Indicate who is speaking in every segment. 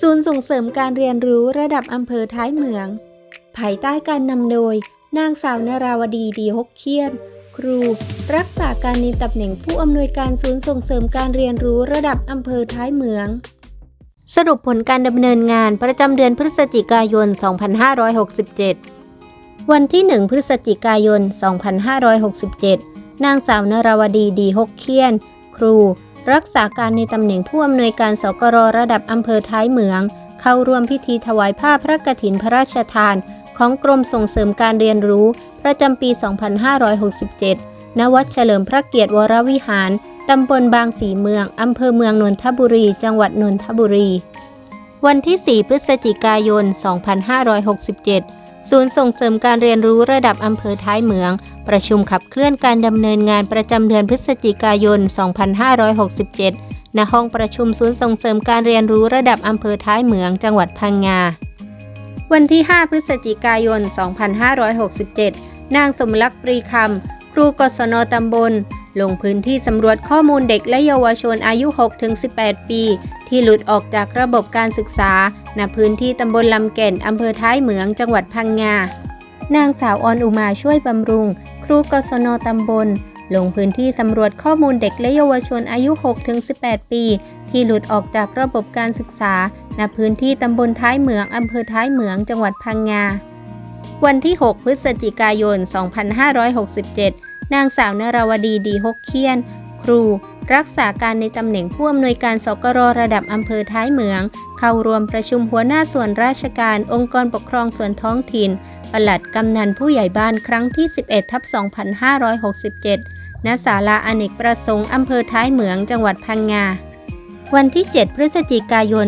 Speaker 1: ศูนย์ส่งเสริมการเรียนรู้ระดับอำเภอท้ายเมือง ภายใต้การนำโดย นางสาวนราวดีดีฮกเคียน ครู รักษาการในตำแหน่งผู้อำนวยการศูนย์ส่งเสริมการเรียนรู้ระดับอำเภอท้ายเมือง สรุปผลการดำเนินงานประจำเดือนพฤศจิกายน 2567 วันที่ 1 พฤศจิกายน 2567 นางสาวนราวดีดีฮกเคียน ครู รักษาการในตำแหน่งผู้อำนวยการสกรระดับอำเภอท้ายเมือง เข้าร่วมพิธีถวายผ้าพระกฐินพระราชทาน ของกรมส่งเสริมการเรียนรู้ ประจำปี 2567 ณ วัดเฉลิมพระเกียรติวรวิหาร ตำบลบางสีเมือง อำเภอเมืองนนทบุรี จังหวัดนนทบุรี วันที่ 4 พฤศจิกายน 2567 ศูนย์ส่งเสริมการเรียนรู้ระดับอำเภอท้ายเมือง ประชุมขับเคลื่อนการดำเนินงานประจำเดือนพฤศจิกายน 2567 ณ ห้องประชุมศูนย์ส่งเสริมการเรียนรู้ระดับอำเภอท้ายเมืองจังหวัดพังงา วันที่ 5 พฤศจิกายน 2567 นางสมรักษ์ปรีคำครูกศนตำบล ลงพื้นที่สำรวจข้อมูลเด็กและเยาวชนอายุ 6-18 ปี ที่หลุดออกจากระบบการศึกษาณพื้นที่ตำบลลำแก่นอำเภอท้ายเหมืองจังหวัดพังงา นางสาวออนอุมาช่วยบำรุง ครูกศนตำบล ลงพื้นที่สำรวจข้อมูลเด็กและเยาวชนอายุ 6-18 ปี ที่หลุดออกจากระบบการศึกษาณพื้นที่ตำบลท้ายเหมืองอำเภอท้ายเหมืองจังหวัดพังงาวันที่ 6 พฤศจิกายน 2567 นางสาวนราวดีดีฮกเคียน ครู รักษาการในตำแหน่งผู้อำนวยการสกรระดับอำเภอท้ายเหมือง เข้าร่วมประชุมหัวหน้าส่วนราชการ องค์กรปกครองส่วนท้องถิ่นปลัดกำนันผู้ใหญ่บ้านครั้งที่ 11ทับ2567 ณ ศาลาอเนกประสงค์อำเภอท้ายเหมืองจังหวัดพังงา วันที่ 7 พฤศจิกายน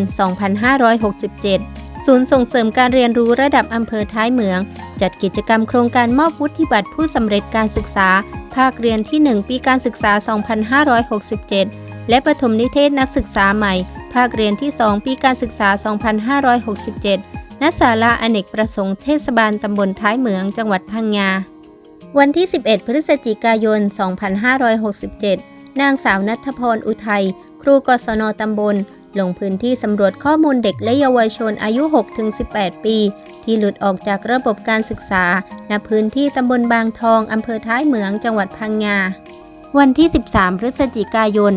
Speaker 1: 2567 ศูนย์ส่งเสริมการเรียนรู้ระดับอำเภอท้ายเมือง จัดกิจกรรมโครงการมอบวุฒิบัตรผู้สำเร็จการศึกษา ภาคเรียนที่ 1 ปีการศึกษา 2567 และประถมนิเทศนักศึกษาใหม่ ภาคเรียนที่ 2 ปีการศึกษา 2567 ณ ศาลาอเนกประสงค์เทศบาลตำบลท้ายเหมือง จังหวัดพังงา วันที่ 11 พฤศจิกายน 2567 นางสาวนัทพรอุทัย ครูกศนตำบล ลงพื้นที่สำรวจข้อมูลเด็กและเยาวชนอายุ 6-18 ปี ที่หลุดออกจากระบบการศึกษา ณ พื้นที่ตำบลบางทองอำเภอท้ายเหมืองจังหวัดพังงา วันที่ 13 พฤศจิกายน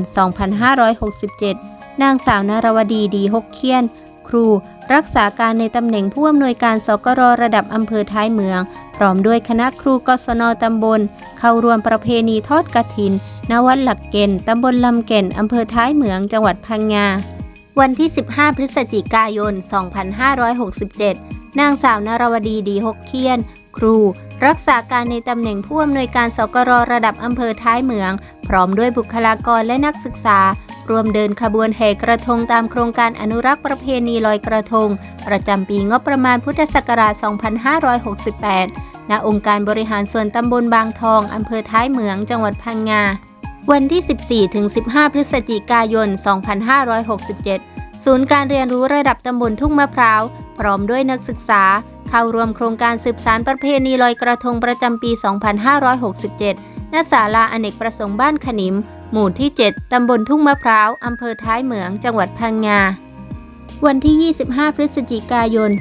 Speaker 1: 2567 นางสาวนารวดีดีฮกเคียน ครู รักษาการในตำแหน่งผู้อำนวยการสกรระดับอำเภอท้ายเมือง พร้อมด้วยคณะครูกศนตำบล เข้าร่วมประเพณีทอดกฐิน ณ วัดหลักเกณฑ์ตำบลลำเก่นอำเภอท้ายเหมืองจังหวัดพังงา วันที่ 15 พฤศจิกายน 2567 นางสาวนารวดีดีฮกเคียน ครู รักษาการในตำแหน่งผู้อำนวยการสกรระดับอำเภอท้ายเมือง พร้อมด้วยบุคลากรและนักศึกษา รวมเดินขบวนแห่กระทงตามโครงการอนุรักษ์ประเพณีลอยกระทง ประจำปีงบประมาณพุทธศักราช 2568 ณ องค์การบริหารส่วนตำบลบางทองอำเภอท้ายเหมือง จังหวัดพังงา วันที่ 14ถึง15 พฤศจิกายน 2567 ศูนย์การเรียนรู้ระดับตำบลทุ่งมะพร้าว พร้อมด้วยนักศึกษา เข้าร่วมโครงการสืบสารประเพณีลอยกระทงประจำปี 2567 ณ ศาลาอเนกประสงค์บ้านขนิม หมู่ที่ 7 ตำบลทุ่งมะพร้าว อำเภอท้ายเหมือง จังหวัดพังงา วันที่ 25 พฤศจิกายน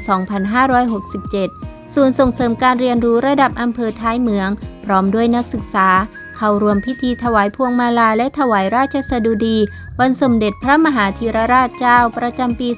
Speaker 1: 2567 ศูนย์ส่งเสริมการเรียนรู้ระดับอำเภอท้ายเหมือง พร้อมด้วยนักศึกษา เข้าร่วมพิธีถวายพวงมาลาและถวายราชสดุดี วันสมเด็จพระมหาธีรราชเจ้าประจำปี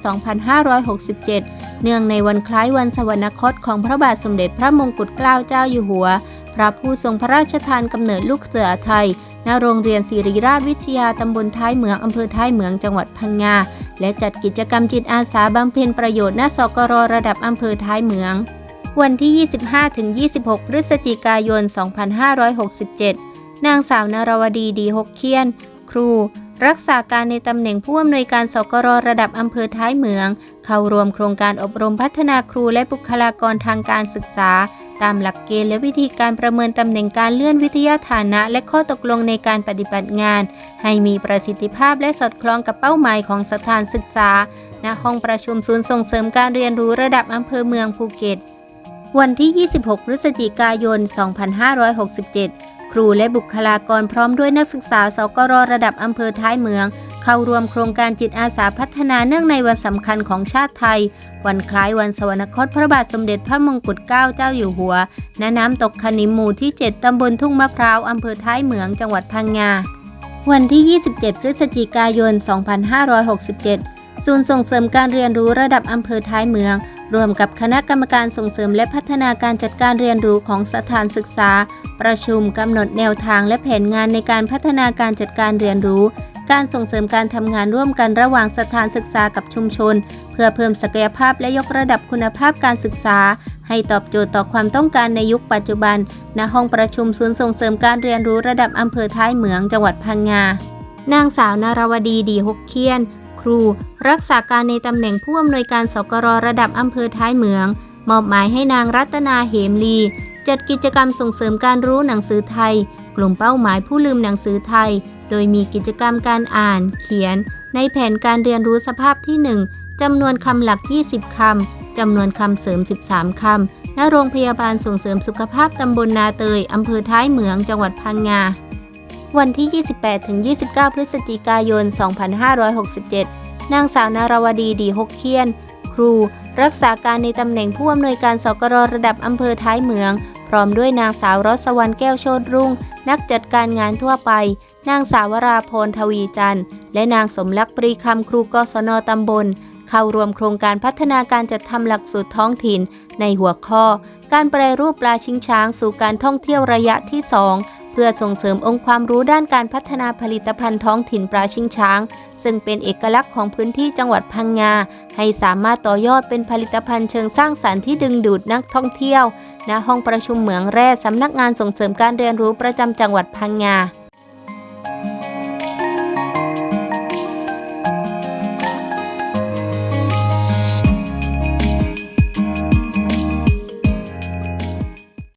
Speaker 1: 2567 เนื่องในวันคล้ายวันสวรรคตของพระบาทสมเด็จพระมงกุฎเกล้าเจ้าอยู่หัว พระผู้ทรงพระราชทานกำเนิดลูกเสือไทยณโรงเรียนศิริราชวิทยาตำบลท้ายเหมืองอำเภอท้ายเหมืองจังหวัดพังงา และจัดกิจกรรมจิตอาสาบำเพ็ญประโยชน์ณสกรระดับอำเภอท้ายเหมือง วันที่ 25-26 พฤศจิกายน 2567 นางสาวนารวดีดีฮกเคียน ครู รักษาการในตำแหน่งผู้อำนวยการสกรระดับอำเภอท้ายเหมือง เข้าร่วมโครงการอบรมพัฒนาครูและบุคลากรทางการศึกษา ตามหลักเกณฑ์และวิธีการประเมินตำแหน่งการเลื่อนวิทยาฐานะ และข้อตกลงในการปฏิบัติงาน ให้มีประสิทธิภาพและสอดคล้องกับเป้าหมายของสถานศึกษา ณ ห้องประชุมศูนย์ส่งเสริมการเรียนรู้ระดับอำเภอเมืองภูเก็ตวันที่ 26 พฤศจิกายน 2567 ครูและบุคลากรพร้อมด้วยนักศึกษาสกรระดับอำเภอท้ายเมือง เข้าร่วมโครงการจิตอาสาพัฒนาเนื่องในวันสำคัญของชาติไทย วันคล้ายวันสวรรคตพระบาทสมเด็จพระมงกุฎเกล้าเจ้าอยู่หัวณน้ำตกคณิมหมู่ที่ 7 ตำบลทุ่งมะพร้าวอำเภอท้ายเมืองจังหวัดพังงาวันที่ 27 พฤศจิกายน 2567 ศูนย์ส่งเสริมการเรียนรู้ระดับอำเภอท้ายเมือง ร่วมกับคณะกรรมการส่งเสริมและพัฒนาการจัดการเรียนรู้ของสถานศึกษา ประชุมกำหนดแนวทางและแผนงานในการพัฒนาการจัดการเรียนรู้ การส่งเสริมการทำงานร่วมกันระหว่างสถานศึกษากับชุมชน เพื่อเพิ่มศักยภาพและยกระดับคุณภาพการศึกษา ให้ตอบโจทย์ต่อความต้องการในยุคปัจจุบัน ณ ห้องประชุมศูนย์ส่งเสริมการเรียนรู้ระดับอำเภอท้ายเหมืองจังหวัดพังงานางสาวนารวดีดีฮกเคียน ครู รักษาการในตำแหน่งผู้อำนวยการสกรระดับอำเภอท้ายเหมือง มอบหมายให้นางรัตนาเหมลี จัดกิจกรรมส่งเสริมการรู้หนังสือไทย กลุ่มเป้าหมายผู้ลืมหนังสือไทย โดยมีกิจกรรมการอ่าน เขียน ในแผนการเรียนรู้สภาพที่ 1จำนวนคำหลัก 20 คำจำนวนคำเสริม 13 คำณโรงพยาบาลส่งเสริมสุขภาพตำบลนาเตยอำเภอท้ายเหมืองจังหวัดพังงา วันที่ 28-29 พฤศจิกายน 2567 นางสาวนารวดีดีฮกเคียน ครู รักษาการในตำแหน่งผู้อำนวยการสกรระดับอำเภอท้ายเหมือง พร้อมด้วยนางสาวรสวรรณแก้วโชดรุ่ง นักจัดการงานทั่วไป นางสาวราพรทวีจันทร์ และนางสมลักษ์ปรีคำครูกศนตำบล เข้าร่วมโครงการพัฒนาการจัดทำหลักสูตรท้องถิ่น ในหัวข้อ การแปรรูปปลาชิงช้างสู่การท่องเที่ยวระยะที่ 2 เพื่อส่งเสริมองค์ความรู้ด้านการพัฒนาผลิตภัณฑ์ท้องถิ่นปลาชิงช้าง ซึ่งเป็นเอกลักษณ์ของพื้นที่จังหวัดพังงา ให้สามารถต่อยอดเป็นผลิตภัณฑ์เชิงสร้างสรรค์ที่ดึงดูดนักท่องเที่ยว ณห้องประชุมเหมืองแร่สำนักงานส่งเสริมการเรียนรู้ประจำจังหวัดพังงา